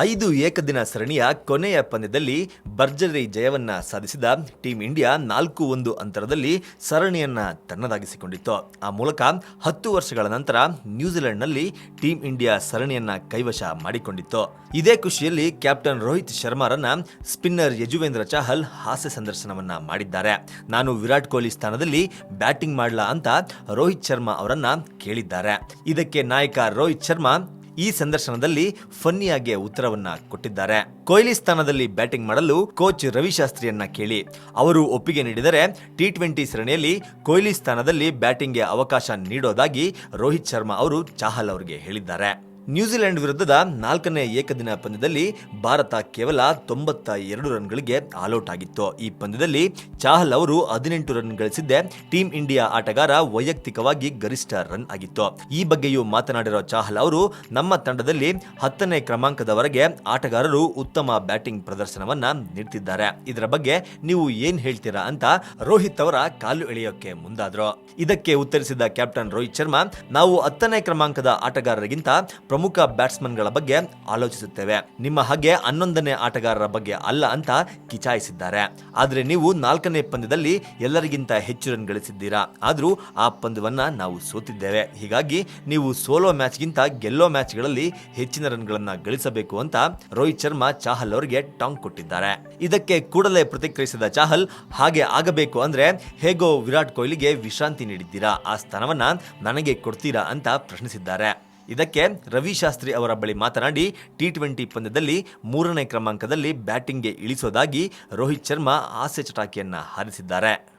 ಐದು ಏಕದಿನ ಸರಣಿಯ ಕೊನೆಯ ಪಂದ್ಯದಲ್ಲಿ ಭರ್ಜರಿ ಜಯವನ್ನ ಸಾಧಿಸಿದ ಟೀಂ ಇಂಡಿಯಾ ನಾಲ್ಕು ಒಂದು ಅಂತರದಲ್ಲಿ ಸರಣಿಯನ್ನ ತನ್ನದಾಗಿಸಿಕೊಂಡಿತ್ತು. ಆ ಮೂಲಕ ಹತ್ತು ವರ್ಷಗಳ ನಂತರ ನ್ಯೂಜಿಲೆಂಡ್ನಲ್ಲಿ ಟೀಂ ಇಂಡಿಯಾ ಸರಣಿಯನ್ನ ಕೈವಶ ಮಾಡಿಕೊಂಡಿತ್ತು. ಇದೇ ಖುಷಿಯಲ್ಲಿ ಕ್ಯಾಪ್ಟನ್ ರೋಹಿತ್ ಶರ್ಮಾರನ್ನ ಸ್ಪಿನ್ನರ್ ಯಜುವೇಂದ್ರ ಚಹಲ್ ಹಾಸ್ಯ ಸಂದರ್ಶನವನ್ನ ಮಾಡಿದ್ದಾರೆ. ನಾನು ವಿರಾಟ್ ಕೊಹ್ಲಿ ಸ್ಥಾನದಲ್ಲಿ ಬ್ಯಾಟಿಂಗ್ ಮಾಡಲಾ ಅಂತ ರೋಹಿತ್ ಶರ್ಮಾ ಅವರನ್ನ ಕೇಳಿದ್ದಾರೆ. ಇದಕ್ಕೆ ನಾಯಕ ರೋಹಿತ್ ಶರ್ಮಾ ಈ ಸಂದರ್ಶನದಲ್ಲಿ ಫನ್ನಿಯಾಗಿ ಉತ್ತರವನ್ನ ಕೊಟ್ಟಿದ್ದಾರೆ. ಕೊಹ್ಲಿ ಸ್ಥಾನದಲ್ಲಿ ಬ್ಯಾಟಿಂಗ್ ಮಾಡಲು ಕೋಚ್ ರವಿಶಾಸ್ತ್ರಿಯನ್ನ ಕೇಳಿ. ಅವರು ಒಪ್ಪಿಗೆ ನೀಡಿದರೆ ಟಿ ಟ್ವೆಂಟಿ ಸರಣಿಯಲ್ಲಿ ಕೊಹ್ಲಿ ಸ್ಥಾನದಲ್ಲಿ ಬ್ಯಾಟಿಂಗ್ಗೆ ಅವಕಾಶ ನೀಡೋದಾಗಿ ರೋಹಿತ್ ಶರ್ಮಾ ಅವರು ಚಾಹಲ್ ಅವರಿಗೆ ಹೇಳಿದ್ದಾರೆ. ನ್ಯೂಜಿಲೆಂಡ್ ವಿರುದ್ಧದ ನಾಲ್ಕನೇ ಏಕದಿನ ಪಂದ್ಯದಲ್ಲಿ ಭಾರತ ಕೇವಲ ತೊಂಬತ್ತ ಎರಡು ರನ್ಗಳಿಗೆ ಆಲ್ಔಟ್ ಆಗಿತ್ತು ಈ ಪಂದ್ಯದಲ್ಲಿ ಚಾಹಲ್ ಅವರು ಹದಿನೆಂಟು ರನ್ ಗಳಿಸಿದ್ದೆ ಟೀಂ ಇಂಡಿಯಾ ಆಟಗಾರ ವೈಯಕ್ತಿಕವಾಗಿ ಗರಿಷ್ಠ ರನ್ ಆಗಿತ್ತು. ಈ ಬಗ್ಗೆಯೂ ಮಾತನಾಡಿರೋ ಚಾಹಲ್ ಅವರು, ನಮ್ಮ ತಂಡದಲ್ಲಿ ಹತ್ತನೇ ಕ್ರಮಾಂಕದವರೆಗೆ ಆಟಗಾರರು ಉತ್ತಮ ಬ್ಯಾಟಿಂಗ್ ಪ್ರದರ್ಶನವನ್ನ ನೀಡ್ತಿದ್ದಾರೆ. ಇದರ ಬಗ್ಗೆ ನೀವು ಏನ್ ಹೇಳ್ತೀರಾ ಅಂತ ರೋಹಿತ್ ಅವರ ಕಾಲು ಎಳೆಯೋಕೆ ಮುಂದಾದ್ರು. ಇದಕ್ಕೆ ಉತ್ತರಿಸಿದ ಕ್ಯಾಪ್ಟನ್ ರೋಹಿತ್ ಶರ್ಮಾ, ನಾವು ಹತ್ತನೇ ಕ್ರಮಾಂಕದ ಆಟಗಾರರಿಗಿಂತ ಪ್ರಮುಖ ಬ್ಯಾಟ್ಸ್ಮನ್ಗಳ ಬಗ್ಗೆ ಆಲೋಚಿಸುತ್ತೇವೆ. ನಿಮ್ಮ ಹಾಗೆ ಹನ್ನೊಂದನೇ ಆಟಗಾರರ ಬಗ್ಗೆ ಅಲ್ಲ ಅಂತ ಕಿಚಾಯಿಸಿದ್ದಾರೆ. ಆದರೆ ನೀವು ನಾಲ್ಕನೇ ಪಂದ್ಯದಲ್ಲಿ ಎಲ್ಲರಿಗಿಂತ ಹೆಚ್ಚು ರನ್ ಗಳಿಸಿದ್ದೀರಾ? ಆದರೂ ಆ ಪಂದ್ಯವನ್ನು ನಾವು ಸೋತಿದ್ದೇವೆ. ಹೀಗಾಗಿ ನೀವು ಸೋಲೋ ಮ್ಯಾಚ್ಗಿಂತ ಗೆಲ್ಲೋ ಮ್ಯಾಚ್ಗಳಲ್ಲಿ ಹೆಚ್ಚಿನ ರನ್ಗಳನ್ನು ಗಳಿಸಬೇಕು ಅಂತ ರೋಹಿತ್ ಶರ್ಮಾ, ಚಾಹಲ್ ಅವರಿಗೆ ಟಾಂಗ್ ಕೊಟ್ಟಿದ್ದಾರೆ. ಇದಕ್ಕೆ ಕೂಡಲೇ ಪ್ರತಿಕ್ರಿಯಿಸಿದ ಚಾಹಲ್, ಹಾಗೆ ಆಗಬೇಕು ಅಂದ್ರೆ ಹೇಗೋ ವಿರಾಟ್ ಕೊಹ್ಲಿಗೆ ವಿಶ್ರಾಂತಿ ನೀಡಿದ್ದೀರಾ? ಆ ಸ್ಥಾನವನ್ನ ನನಗೆ ಕೊಡ್ತೀರಾ ಅಂತ ಪ್ರಶ್ನಿಸಿದ್ದಾರೆ. ಇದಕ್ಕೆ ರವಿಶಾಸ್ತ್ರಿ ಅವರ ಬಳಿ ಮಾತನಾಡಿ ಟಿ ಟ್ವೆಂಟಿ ಪಂದ್ಯದಲ್ಲಿ ಮೂರನೇ ಕ್ರಮಾಂಕದಲ್ಲಿ ಬ್ಯಾಟಿಂಗ್ಗೆ ಇಳಿಸೋದಾಗಿ ರೋಹಿತ್ ಶರ್ಮಾ ಆಸೆ ಚಟಾಕಿಯನ್ನ ಹಾರಿಸಿದ್ದಾರೆ.